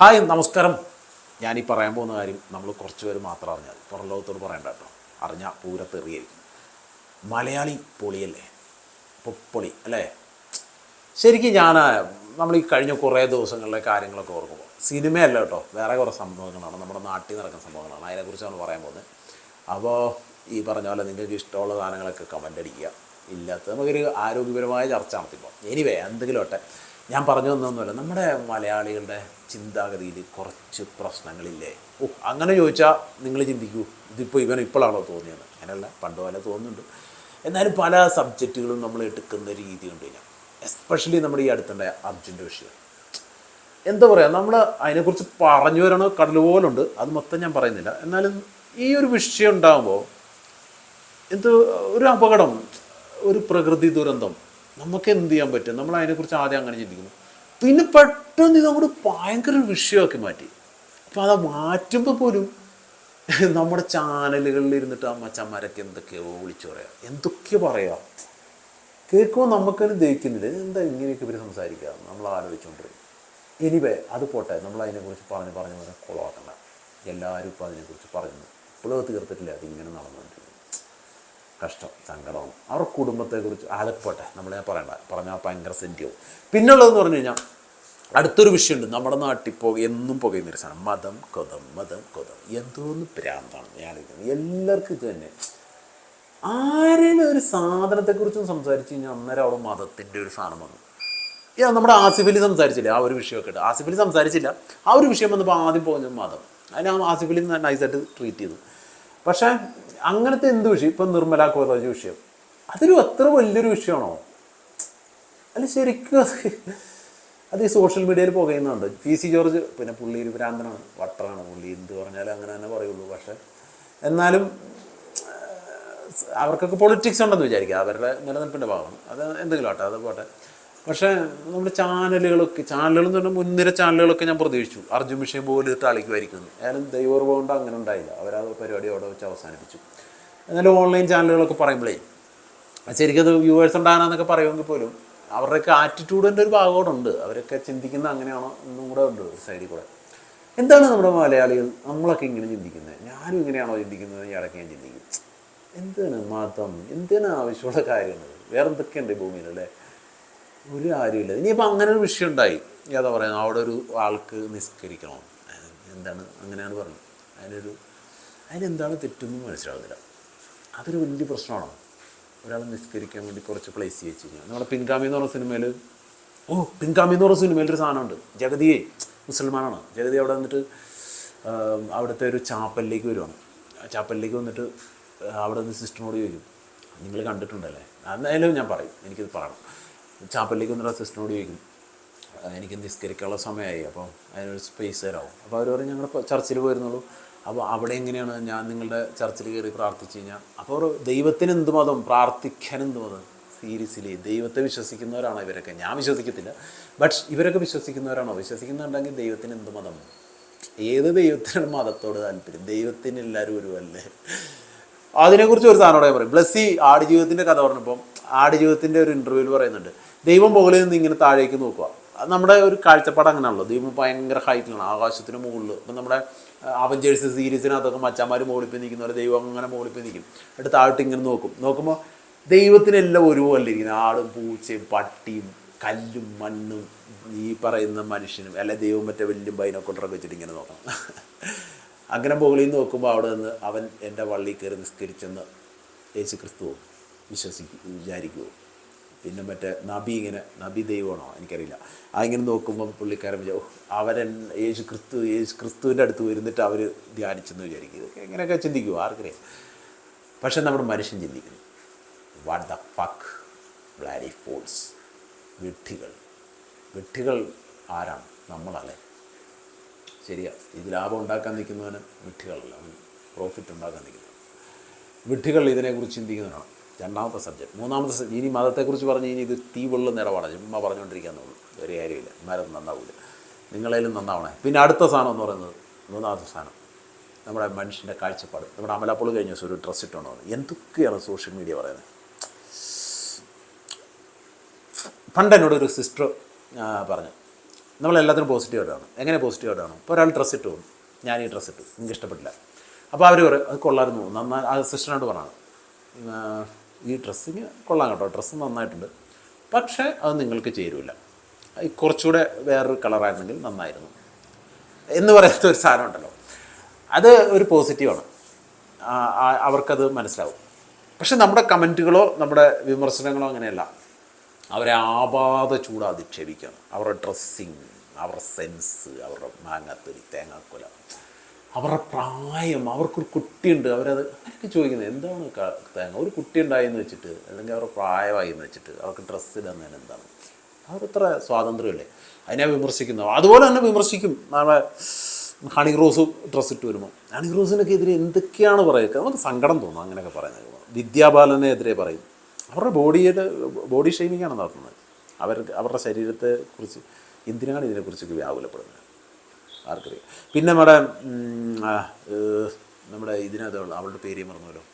Hi നമസ്കാരം. ഞാൻ ഈ പറയാൻ പോകുന്ന കാര്യം നമ്മൾ കുറച്ച് പേര് മാത്രം അറിഞ്ഞാൽ പുറം ലോകത്തോട് പറയണ്ട കേട്ടോ. അറിഞ്ഞാൽ പൂരത്തെറിയായിരിക്കും മലയാളി പൊളിയല്ലേ? പൊളി അല്ലേ? ശരിക്കും ഞാൻ നമ്മൾ ഈ കഴിഞ്ഞ കുറേ ദിവസങ്ങളിലെ കാര്യങ്ങളൊക്കെ ഓർക്കുമ്പോൾ സിനിമയല്ല കേട്ടോ വേറെ കുറേ സംഭവങ്ങളാണ് നമ്മുടെ നാട്ടിൽ നടക്കുന്ന സംഭവങ്ങളാണ്. അതിനെക്കുറിച്ചാണ് പറയാൻ പോകുന്നത്. അപ്പോൾ ഈ പറഞ്ഞ പോലെ നിങ്ങൾക്ക് ഇഷ്ടമുള്ള സാധനങ്ങളൊക്കെ കമന്റ് അടിക്കുക. ഇല്ലാത്ത നമുക്കൊരു ആരോഗ്യപരമായ ചർച്ച നടത്തിപ്പോൾ എനിവേ എന്തെങ്കിലും ഒട്ടെ ഞാൻ പറഞ്ഞു തന്നൊന്നുമല്ല നമ്മുടെ മലയാളികളുടെ ചിന്താഗതിയിൽ കുറച്ച് പ്രശ്നങ്ങളില്ലേ? ഓ അങ്ങനെ ചോദിച്ചാൽ നിങ്ങൾ ചിന്തിക്കൂ ഇതിപ്പോൾ ഇവൻ ഇപ്പോഴാണോ തോന്നിയത്? അങ്ങനെയല്ല പണ്ട് പോലെ തോന്നുന്നുണ്ട്. എന്നാലും പല സബ്ജക്റ്റുകളും നമ്മൾ എടുക്കുന്ന രീതി ഉണ്ട് കഴിഞ്ഞാൽ എസ്പെഷ്യലി നമ്മുടെ ഈ അടുത്തുണ്ടായ അർജുന്റെ വിഷയം. എന്താ പറയുക നമ്മൾ അതിനെക്കുറിച്ച് പറഞ്ഞു വരണ കടൽ പോലുണ്ട് അത് മൊത്തം ഞാൻ പറയുന്നില്ല. എന്നാലും ഈ ഒരു വിഷയം ഉണ്ടാകുമ്പോൾ എന്ത് ഒരു അപകടം ഒരു പ്രകൃതി ദുരന്തം നമുക്ക് എന്ത് ചെയ്യാൻ പറ്റും? നമ്മൾ അതിനെക്കുറിച്ച് ആദ്യം അങ്ങനെ ചിന്തിക്കുന്നു. പിന്നെ പെട്ടെന്ന് ഇതങ്ങോട്ട് ഭയങ്കര വിഷയമാക്കി മാറ്റി. അപ്പം അത് മാറ്റുമ്പോൾ പോലും നമ്മുടെ ചാനലുകളിൽ ഇരുന്നിട്ട് ആ മച്ചന്മാരൊക്കെ എന്തൊക്കെയോ വിളിച്ചു പറയാം. എന്തൊക്കെയോ പറയാം. കേൾക്കുമ്പോൾ നമുക്കത് ദഹിക്കുന്നില്ല. എന്താ ഇങ്ങനെയൊക്കെ ഇവർ സംസാരിക്കുക നമ്മൾ ആലോചിച്ചുകൊണ്ടിരിക്കും എനിവേ അത് പോട്ടെ. നമ്മൾ അതിനെക്കുറിച്ച് പറഞ്ഞ് പറഞ്ഞ് പറഞ്ഞ് കുളമാക്കണ്ട എല്ലാവരും ഇപ്പോൾ അതിനെക്കുറിച്ച് പറയുന്നു. ഇപ്പോഴും തീർത്തിട്ടില്ല. അതിങ്ങനെ നടന്നുകൊണ്ടിരിക്കുന്നു. കഷ്ടം സങ്കടവും. അവരുടെ കുടുംബത്തെക്കുറിച്ച് അതൊക്കെ പോട്ടെ നമ്മൾ ഞാൻ പറയണ്ട പറഞ്ഞാൽ ഭയങ്കര സെന്റിയാവും. പിന്നുള്ളതെന്ന് പറഞ്ഞു കഴിഞ്ഞാൽ അടുത്തൊരു വിഷയമുണ്ട്. നമ്മുടെ നാട്ടിൽ പോ എന്നും പുകയുന്ന ഒരു സാധനം. മതം കൊതം മതം കൊതം. എന്തോന്ന് പ്രാന്താണ് ഞാനിരിക്കുന്നത്. എല്ലാവർക്കും ഇത് തന്നെ. ആരെങ്കിലും ഒരു സാധനത്തെക്കുറിച്ചും സംസാരിച്ച് കഴിഞ്ഞാൽ അന്നേരം അവിടെ മതത്തിന്റെ ഒരു സാധനം വന്നു. ഞാൻ നമ്മുടെ ആസിഫലി സംസാരിച്ചില്ല? ആ ഒരു വിഷയമൊക്കെ ഉണ്ട് ആസിഫലി സംസാരിച്ചില്ല. ആ ഒരു വിഷയം വന്നപ്പോൾ ആദ്യം പോകുന്നത് മതം. അതിന് ആ ആസിഫലി നൈസായിട്ട് ട്രീറ്റ് ചെയ്തു. പക്ഷേ അങ്ങനത്തെ എന്ത് വിഷയം? ഇപ്പം നിർമ്മല കോളേജ് വിഷയം അതൊരു അത്ര വലിയൊരു വിഷയമാണോ? അല്ല ശരിക്കും അത് അത് ഈ സോഷ്യൽ മീഡിയയിൽ പുകയുന്നുണ്ട്. പി സി ജോർജ് പിന്നെ പുള്ളി ഒരു ഭ്രാന്തനാണ് വട്ടറാണ് പുള്ളി. എന്ത് പറഞ്ഞാലും അങ്ങനെ തന്നെ പറയുള്ളൂ. പക്ഷേ എന്നാലും അവർക്കൊക്കെ പൊളിറ്റിക്സ് ഉണ്ടെന്ന് വിചാരിക്കുക അവരുടെ നിലനിൽപ്പിന്റെ ഭാഗം അത് എന്തെങ്കിലും ആട്ടെ അത് പോട്ടെ. പക്ഷേ നമ്മുടെ ചാനലുകളൊക്കെ ചാനലുകൾ എന്ന് പറഞ്ഞാൽ മുൻനിര ചാനലുകളൊക്കെ ഞാൻ പ്രതീക്ഷിച്ചു. അർജുൻ വിഷയം പോലെ ഇട്ട് അളിക്കുമായിരിക്കുന്നു ഏതായാലും ദൈവം കൊണ്ട് അങ്ങനെ ഉണ്ടായില്ല. അവരാ പരിപാടി അവിടെ വെച്ച് അവസാനിപ്പിച്ചു. എന്നാലും ഓൺലൈൻ ചാനലുകളൊക്കെ പറയുമ്പോഴേ ശരിക്കും അത് വ്യൂവേഴ്സ് ഉണ്ടാകാനെന്നൊക്കെ പറയുമെങ്കിൽ പോലും അവരുടെയൊക്കെ ആറ്റിറ്റ്യൂഡിന്റെ ഒരു ഭാഗമോടുണ്ട് അവരൊക്കെ ചിന്തിക്കുന്ന അങ്ങനെയാണോ എന്നും കൂടെ ഉണ്ട് സൈഡിൽ കൂടെ. എന്താണ് നമ്മുടെ മലയാളികൾ നമ്മളൊക്കെ ഇങ്ങനെ ചിന്തിക്കുന്നത്? ഞാനും ഇങ്ങനെയാണോ ചിന്തിക്കുന്നത്? ഇയാളൊക്കെ ഞാൻ ചിന്തിക്കും. എന്താണ് മതം? എന്തിനാണ് ആവശ്യമുള്ള കാര്യങ്ങൾ? വേറെ എന്തൊക്കെയുണ്ട് ഭൂമിയിൽ അല്ലേ? ഒരു കാര്യമില്ല ഇനിയിപ്പോൾ അങ്ങനെ ഒരു വിഷയം ഉണ്ടായി. ഏതാ പറയുന്നത് അവിടെ ഒരു ആൾക്ക് നിസ്കരിക്കണോ. എന്താണ് അങ്ങനെയാണ് പറഞ്ഞത്. അതിനൊരു അതിനെന്താണ് തെറ്റൊന്നും മനസ്സിലാവുന്നില്ല. അതൊരു വലിയ പ്രശ്നമാണോ? ഒരാൾ നിസ്കരിക്കാൻ വേണ്ടി കുറച്ച് പ്ലേസ് വെച്ച് കഴിഞ്ഞാൽ നമ്മുടെ പിൻഗാമി എന്ന് പറഞ്ഞ സിനിമയിൽ ഓ പിൻഗാമി എന്ന് പറഞ്ഞ സിനിമയിൽ ഒരു സാധനമുണ്ട്. ജഗതിയെ മുസൽമാനാണ്. ജഗതി അവിടെ വന്നിട്ട് അവിടുത്തെ ഒരു ചാപ്പലിലേക്ക് വരുവാണ്. ചാപ്പലിലേക്ക് വന്നിട്ട് അവിടെ നിന്ന് സിസ്റ്ററിനോട് ചോദിക്കും നിങ്ങൾ കണ്ടിട്ടുണ്ടല്ലേ? എന്തായാലും ഞാൻ പറയും എനിക്കിത് പറയണം ചാപ്പലിലേക്ക് വന്നിട്ട് അസിസ്റ്റന്റോട് ചോദിക്കും എനിക്ക് നിസ്കരിക്കാനുള്ള സമയമായി അപ്പോൾ അതിനൊരു സ്പേസ് തരാവും? അപ്പോൾ അവർ പറയും ഞങ്ങൾ ചർച്ചിൽ പോയിരുന്നുള്ളൂ. അപ്പോൾ അവിടെ എങ്ങനെയാണ് ഞാൻ നിങ്ങളുടെ ചർച്ചിൽ കയറി പ്രാർത്ഥിച്ചു കഴിഞ്ഞാൽ അപ്പോൾ ദൈവത്തിന് എന്ത് മതം പ്രാർത്ഥിക്കാൻ എന്ത് മതം? സീരിയസ്ലി ദൈവത്തെ വിശ്വസിക്കുന്നവരാണോ ഇവരൊക്കെ. ഞാൻ വിശ്വസിക്കത്തില്ല ബട്ട് ഇവരൊക്കെ വിശ്വസിക്കുന്നവരാണോ? വിശ്വസിക്കുന്നുണ്ടെങ്കിൽ ദൈവത്തിന് എന്ത് മതം? ഏത് ദൈവത്തിനാണ് മതത്തോട് താല്പര്യം? ദൈവത്തിന് എല്ലാവരും ഒരുവല്ലേ അതിനെക്കുറിച്ച് ഒരു സാധനം പറയും. ബ്ലസ്സി ആടുജീവിതത്തിന്റെ കഥ പറഞ്ഞപ്പം ആടുജീവിതത്തിന്റെ ഒരു ഇന്റർവ്യൂവിൽ പറയുന്നുണ്ട്. ദൈവം മുകളിൽ നിന്ന് ഇങ്ങനെ താഴേക്ക് നോക്കുക. നമ്മുടെ ഒരു കാഴ്ചപ്പാട് അങ്ങനെയാണല്ലോ. ദൈവം ഭയങ്കര ഹൈറ്റിലാണ് ആകാശത്തിന് മുകളിൽ ഇപ്പം നമ്മുടെ അവഞ്ചേഴ്സ് സീരീസിനകത്തൊക്കെ മച്ചാമാർ മുകളിൽ നിൽക്കുന്ന പോലെ ദൈവം അങ്ങനെ മുകളിൽ നിൽക്കും. എന്നിട്ട് താഴോട്ട് ഇങ്ങനെ നോക്കും. നോക്കുമ്പോൾ ദൈവത്തിനെല്ലാം ഒരുപോലെ ഇരിക്കുന്നത് ആടും പൂച്ചയും പട്ടിയും കല്ലും മണ്ണും ഈ പറയുന്ന മനുഷ്യനും. അല്ലെ ദൈവം മറ്റേ വലിയ ബൈനോക്കൊണ്ടറൊക്കെ വെച്ചിട്ട് ഇങ്ങനെ നോക്കണം. അങ്ങനെ മുകളിൽ നിന്ന് നോക്കുമ്പോൾ അവിടെ നിന്ന് അവൻ എന്റെ വള്ളി കയറി നിസ്കരിച്ചെന്ന് യേശു ക്രിസ്തുവോ വിശ്വസിക്കും വിചാരിക്കുമോ പിന്നെ മറ്റേ നബി ഇങ്ങനെ നബി ദൈവമാണോ? എനിക്കറിയില്ല. ആ ഇങ്ങനെ നോക്കുമ്പോൾ പുള്ളിക്കാരൻ വിചാ "ഓ, അവരൻ യേശു ക്രിസ്തു യേശു ക്രിസ്തുവിന്റെ അടുത്ത് വരുന്നിട്ട് അവർ ധ്യാനിച്ചെന്ന് വിചാരിക്കും. ഇതൊക്കെ എങ്ങനെയൊക്കെ ചിന്തിക്കുമോ ആർക്കറിയാം. പക്ഷെ നമ്മുടെ മനുഷ്യൻ ചിന്തിക്കുന്നു. What the fuck bloody fools വിട്ടികൾ വിട്ടികൾ ആരാണ്? നമ്മളല്ലേ? ശരിയാ. ഇത് ലാഭം ഉണ്ടാക്കാൻ നിൽക്കുന്നവന് വിട്ടുകളല്ല അവൻ പ്രോഫിറ്റ് ഉണ്ടാക്കാൻ നിൽക്കുന്നത് വിഡ്ഢികൾ ഇതിനെക്കുറിച്ച് ചിന്തിക്കുന്നതാണ് രണ്ടാമത്തെ സബ്ജക്റ്റ് മൂന്നാമത്തെ സബ്ജക്റ്റ് ഇനി മതത്തെക്കുറിച്ച് പറഞ്ഞു ഇനി ഇത് തീ വെള്ളം നിറവാണ്. ചുമ്മാ പറഞ്ഞുകൊണ്ടിരിക്കാന്നുള്ളൂ ഒരു കാര്യമില്ല മരം നന്നാവില്ല നിങ്ങളേലും നന്നാവണേ. പിന്നെ അടുത്ത സാധനം എന്ന് പറയുന്നത് മൂന്നാമത്തെ സാധനം. നമ്മുടെ മനുഷ്യന്റെ കാഴ്ചപ്പാട്. നമ്മുടെ അമലാപ്പോൾ കഴിഞ്ഞ ദിവസം ഒരു ഡ്രസ്സ് ഇട്ടുണ്ടോ എന്തൊക്കെയാണ് സോഷ്യൽ മീഡിയ പറയുന്നത്? പണ്ട് എന്നോട് ഒരു സിസ്റ്റർ പറഞ്ഞു. നമ്മളെല്ലാത്തിനും പോസിറ്റീവായിട്ടാണ് എങ്ങനെ പോസിറ്റീവ് ആയിട്ടാണ്? ഇപ്പോൾ ഒരാൾ ഡ്രസ്സ് ഇട്ടു ഞാൻ ഈ ഡ്രസ്സ് ഇട്ടു. എനിക്ക് ഇഷ്ടപ്പെട്ടില്ല. അപ്പോൾ അവർ പറയും അത് കൊള്ളായിരുന്നു നന്നായി ആ സിസ്റ്ററിനോട് പറഞ്ഞു ഈ ഡ്രസ്സിങ് കൊള്ളാം കേട്ടോ. ഡ്രസ്സ് നന്നായിട്ടുണ്ട്. പക്ഷേ അത് നിങ്ങൾക്ക് ചേരുമില്ല കുറച്ചുകൂടെ വേറൊരു കളറായിരുന്നെങ്കിൽ നന്നായിരുന്നു. എന്ന് പറയുന്ന ഒരു സാധനം ഉണ്ടല്ലോ. അത് ഒരു പോസിറ്റീവാണ് അവർക്കത് മനസ്സിലാവും. പക്ഷെ നമ്മുടെ കമന്റുകളോ നമ്മുടെ വിമർശനങ്ങളോ അങ്ങനെയല്ല. അവരെ ആപാത ചൂട് അധിക്ഷേപിക്കുകയാണ് അവരുടെ ഡ്രസ്സിങ് അവരുടെ സെൻസ് അവരുടെ മാങ്ങാത്തൊലി തേങ്ങാക്കൊല. അവരുടെ പ്രായം അവർക്കൊരു കുട്ടിയുണ്ട്. അവരത് അങ്ങനെയൊക്കെ ചോദിക്കുന്നത് എന്താണ് തേങ്ങ? ഒരു കുട്ടി ഉണ്ടായെന്ന് വെച്ചിട്ട് അല്ലെങ്കിൽ അവരുടെ പ്രായമായി എന്ന് വെച്ചിട്ട് അവർക്ക് ഡ്രസ്സ് എന്താണ്? അവരത്ര സ്വാതന്ത്ര്യമല്ലേ? അതിനെ വിമർശിക്കുന്നു അതുപോലെ തന്നെ വിമർശിക്കും. നമ്മളെ ഹണി റോസ് ഡ്രസ്സ് ഇട്ട് വരുമ്പോൾ ഹണി റോസിനൊക്കെ എതിരെ എന്തൊക്കെയാണ് പറയുക? നമുക്ക് സങ്കടം തോന്നും അങ്ങനെയൊക്കെ പറയുന്നത് വിദ്യാബാലനെതിരെ പറയും. അവരുടെ ബോഡിയുടെ ബോഡി ഷെയ്മിങ്ങാണ് നടത്തുന്നത്? അവർ അവരുടെ ശരീരത്തെ കുറിച്ച് എന്തിനാണ് ഇതിനെക്കുറിച്ചൊക്കെ വ്യാകുലപ്പെടുന്നത്? ആർക്കറിയാം. പിന്നെ നമ്മുടെ നമ്മുടെ ഇതിനകത്തുള്ള അവളുടെ പേര് മറന്നുവല്ലോ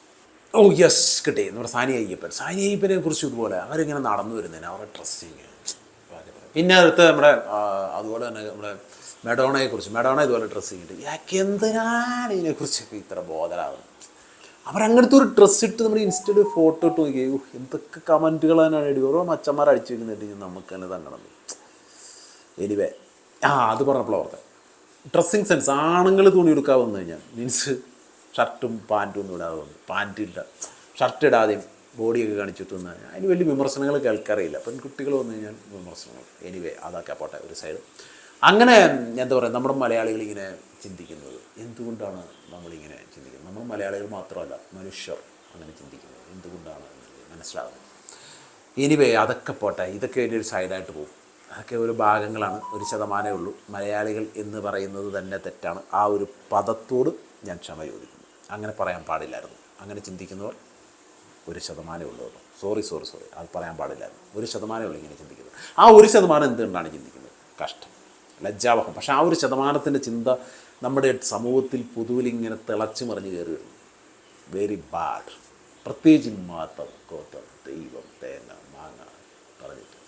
ഓ യെസ് കിട്ടി. നമ്മുടെ സാനിയ അയ്യപ്പൻ. സാനിയ അയ്യപ്പനെ കുറിച്ച് ഇതുപോലെ അവരിങ്ങനെ നടന്നു വരുന്നതിന് അവരുടെ ഡ്രസ്സിങ് പിന്നെ അടുത്ത് നമ്മുടെ അതുപോലെ തന്നെ നമ്മുടെ മെഡോണയെക്കുറിച്ച് മെഡോണ ഇതുപോലെ ഡ്രസ്സിങ് ഇട്ട്. എന്തിനാണ് ഇതിനെക്കുറിച്ചൊക്കെ ഇത്ര ബോധരാകുന്നത് അവരങ്ങനത്തെ ഒരു ഡ്രസ്സ് ഇട്ട് നമ്മൾ ഇൻസ്റ്റയിൽ ഫോട്ടോ ഇട്ട് നോക്കി എന്തൊക്കെ കമന്റുകൾ തന്നെയാണ് എഴുതി ഓരോ മച്ചന്മാർ അടിച്ചു വെക്കുന്നുണ്ടെങ്കിൽ നമുക്ക് തന്നെ തങ്ങണം എനിവേ ആ അത് പറഞ്ഞപ്പോൾ ഓർത്തെ. ഡ്രസ്സിങ് സെൻസ് ആണുങ്ങൾ തുണി എടുക്കാൻ വന്നു കഴിഞ്ഞാൽ മീൻസ് ഷർട്ടും പാന്റും ഒന്നും ഇടാതെ വന്നു. പാന്റ് ഇല്ല. ഷർട്ട് ഇടാതെയും ബോഡിയൊക്കെ കാണിച്ചിട്ട് വന്നു കഴിഞ്ഞാൽ അതിന് വലിയ വിമർശനങ്ങൾ കേൾക്കാറില്ല പെൺകുട്ടികൾ വന്നു കഴിഞ്ഞാൽ വിമർശനങ്ങൾ എനിവേ അതൊക്കെ പോട്ടെ ഒരു സൈഡ് അങ്ങനെ എന്താ പറയുക നമ്മുടെ മലയാളികൾ ഇങ്ങനെ ചിന്തിക്കുന്നത്. എന്തുകൊണ്ടാണ് നമ്മളിങ്ങനെ ചിന്തിക്കുന്നത്? നമ്മൾ മലയാളികൾ മാത്രമല്ല മനുഷ്യർ അങ്ങനെ ചിന്തിക്കുന്നത്. എന്തുകൊണ്ടാണ് മനസ്സിലാകുന്നത് എനിവേ അതൊക്കെ പോട്ടെ ഇതൊക്കെ എന്റെ ഒരു സൈഡായിട്ട് പോകും. അതൊക്കെ ഒരു ഭാഗങ്ങളാണ് ഒരു ശതമാനമേ ഉള്ളൂ. മലയാളികൾ എന്ന് പറയുന്നത് തന്നെ തെറ്റാണ്. ആ ഒരു പദത്തോട് ഞാൻ ക്ഷമ ചോദിക്കുന്നു. അങ്ങനെ പറയാൻ പാടില്ലായിരുന്നു. അങ്ങനെ ചിന്തിക്കുന്നവർ ഒരു ശതമാനമേ ഉള്ളൂ സോറി സോറി സോറി അത് പറയാൻ പാടില്ലായിരുന്നു. ഒരു ശതമാനമേ ഉള്ളൂ ഇങ്ങനെ ചിന്തിക്കുന്നത്. ആ ഒരു ശതമാനം എന്തുകൊണ്ടാണ് ചിന്തിക്കുന്നത്? കഷ്ടം. ലജ്ജാവഹം. പക്ഷേ ആ ഒരു ശതമാനത്തിന്റെ ചിന്ത നമ്മുടെ സമൂഹത്തിൽ പൊതുവിൽ ഇങ്ങനെ തിളച്ചു മറിഞ്ഞ് കയറി വരുന്നു വെരി ബാഡ് പ്രത്യേകിച്ച് ഇമ്മാത്തം കോത്തം ദൈവം തേങ്ങ മാങ്ങ പറഞ്ഞിട്ട്.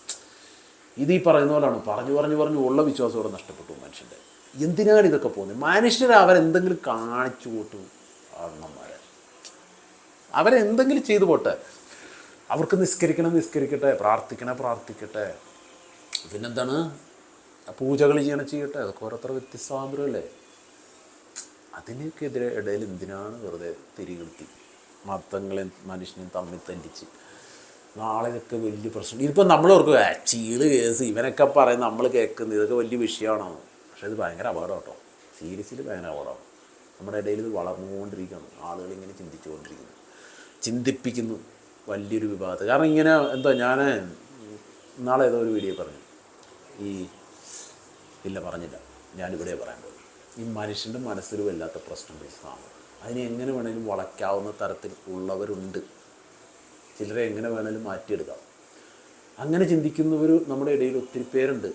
ഇത് ഈ പറയുന്ന പോലാണ് പറഞ്ഞു പറഞ്ഞു പറഞ്ഞു ഉള്ള വിശ്വാസം ഇവിടെ നഷ്ടപ്പെട്ടു മനുഷ്യന്റെ. എന്തിനാണ് ഇതൊക്കെ പോകുന്നത്? മനുഷ്യർ അവരെന്തെങ്കിലും കാണിച്ചു കൂട്ടു അണ്ണന്മാരെ അവരെന്തെങ്കിലും ചെയ്തു പോട്ടെ. അവർക്ക് നിസ്കരിക്കണം നിസ്കരിക്കട്ടെ പ്രാർത്ഥിക്കണേ പ്രാർത്ഥിക്കട്ടെ. പിന്നെന്താണ്? പൂജകൾ ചെയ്യണം ചെയ്യട്ടെ അതൊക്കെ ഓരോരുത്തർ വ്യത്യസ്ത സ്വാതന്ത്ര്യമല്ലേ അതിനൊക്കെതിരെ ഇടയിൽ എന്തിനാണ് വെറുതെ തിരികെത്തി മതങ്ങളെയും മനുഷ്യനെയും തമ്മിൽ തല്ലിച്ച്. നാളെ ഇതൊക്കെ വലിയ പ്രശ്നം. ഇതിപ്പോൾ ഓർക്കുക ചീൾ കേസ് ഇവനൊക്കെ പറയും നമ്മൾ കേൾക്കുന്നത് ഇതൊക്കെ വലിയ വിഷയമാണോ? പക്ഷേ ഇത് ഭയങ്കര അപകടം കേട്ടോ. സീരിയസിൽ ഭയങ്കര അപകടമാണ് നമ്മുടെ ഇടയിൽ ഇത് വളർന്നുകൊണ്ടിരിക്കുകയാണ്. ആളുകൾ ഇങ്ങനെ ചിന്തിച്ചുകൊണ്ടിരിക്കുന്നു. ചിന്തിപ്പിക്കുന്നു. വലിയൊരു വിഭാഗത്ത്. കാരണം ഇങ്ങനെ എന്താ ഞാൻ നാളെ ഏതോ ഒരു വീഡിയോ പറഞ്ഞു. ഈ ഇല്ല പറഞ്ഞില്ല. ഞാനിവിടെ പറയാൻ പോകും ഈ മനുഷ്യന്റെ മനസ്സിൽ വല്ലാത്ത പ്രശ്നം പ്രശ്നമാണ് അതിനെ എങ്ങനെ വേണമെങ്കിലും വളയ്ക്കാവുന്ന തരത്തിൽ ഉള്ളവരുണ്ട്. ചിലരെ എങ്ങനെ വേണമെങ്കിലും മാറ്റിയെടുക്കാം. അങ്ങനെ ചിന്തിക്കുന്നവർ നമ്മുടെ ഇടയിൽ ഒത്തിരി പേരുണ്ട്.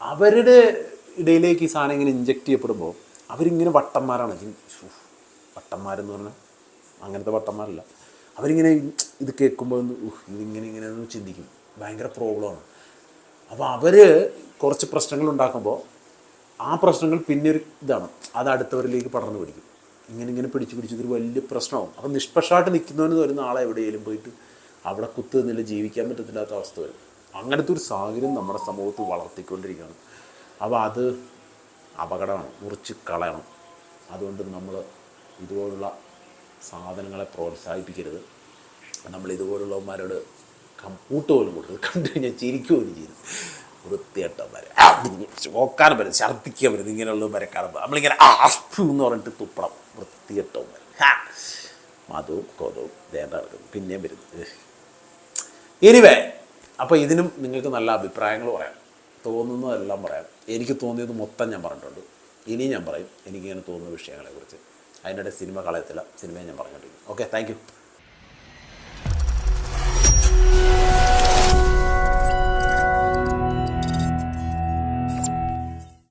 അവരുടെ ഇടയിലേക്ക് ഈ സാധനം ഇങ്ങനെ ഇഞ്ചെക്ട് ചെയ്യപ്പെടുമ്പോൾ അവരിങ്ങനെ വട്ടന്മാരാണ്. വട്ടന്മാരെന്ന് പറഞ്ഞാൽ അങ്ങനത്തെ വട്ടന്മാരല്ല. അവരിങ്ങനെ ഇത് കേൾക്കുമ്പോൾ ഒന്ന്, ഇതിങ്ങനെ ഇങ്ങനെ ചിന്തിക്കും. ഭയങ്കര പ്രോബ്ലമാണ് അപ്പോൾ അവർ കുറച്ച് പ്രശ്നങ്ങൾ ഉണ്ടാക്കുമ്പോൾ ആ പ്രശ്നങ്ങൾ പിന്നെ ഒരു ഇതാണ്. അത് അടുത്തവരിലേക്ക് പടർന്നു പിടിക്കും. ഇങ്ങനെ ഇങ്ങനെ പിടിച്ച് പിടിച്ച് ഇതൊരു വലിയ പ്രശ്നമാവും. അപ്പം നിഷ്പക്ഷമായിട്ട് നിൽക്കുന്നവന് വരുന്ന ആളെ എവിടെയെങ്കിലും പോയിട്ട് അവിടെ കുത്തു നിന്നില്ല ജീവിക്കാൻ പറ്റത്തില്ലാത്ത അവസ്ഥ വരും. അങ്ങനത്തെ ഒരു സാഹചര്യം നമ്മുടെ സമൂഹത്തിൽ വളർത്തിക്കൊണ്ടിരിക്കുകയാണ്. അപ്പോൾ അത് അപകടമാണ്. മുറിച്ച് കളയണം. അതുകൊണ്ട് നമ്മൾ ഇതുപോലുള്ള സാധനങ്ങളെ പ്രോത്സാഹിപ്പിക്കരുത്. നമ്മൾ ഇതുപോലുള്ളവന്മാരോട് കൂട്ട് പോലും കൊടുത്തത് കണ്ടു കഴിഞ്ഞാൽ ചിരിക്കുകയും ചെയ്തു വൃത്തിയട്ട വരെ ഓക്കാൻ വരെ ഛർദ്ദിക്കുക ഛർദ്ദിക്കാൻ ഇങ്ങനെയുള്ള വരെ കാണുമ്പോൾ നമ്മളിങ്ങനെ ആസ്തു എന്ന് പറഞ്ഞിട്ട് തുപ്പണം. വൃത്തിയിട്ടവന്മാർ മതവും കോതവും വേണ്ട നടക്കുന്നു പിന്നെയും വരുന്നു. എനിവേ അപ്പോൾ ഇതിനും നിങ്ങൾക്ക് നല്ല അഭിപ്രായങ്ങൾ പറയാം. തോന്നുന്നതെല്ലാം പറയാം. എനിക്ക് തോന്നിയത് മൊത്തം ഞാൻ പറഞ്ഞിട്ടുണ്ട്. ഇനിയും ഞാൻ പറയും. എനിക്കിങ്ങനെ തോന്നുന്ന വിഷയങ്ങളെക്കുറിച്ച്. അതിനിടെ സിനിമ കളയത്തില്ല. സിനിമയെ ഞാൻ പറഞ്ഞിട്ടുണ്ട് ഓക്കെ താങ്ക്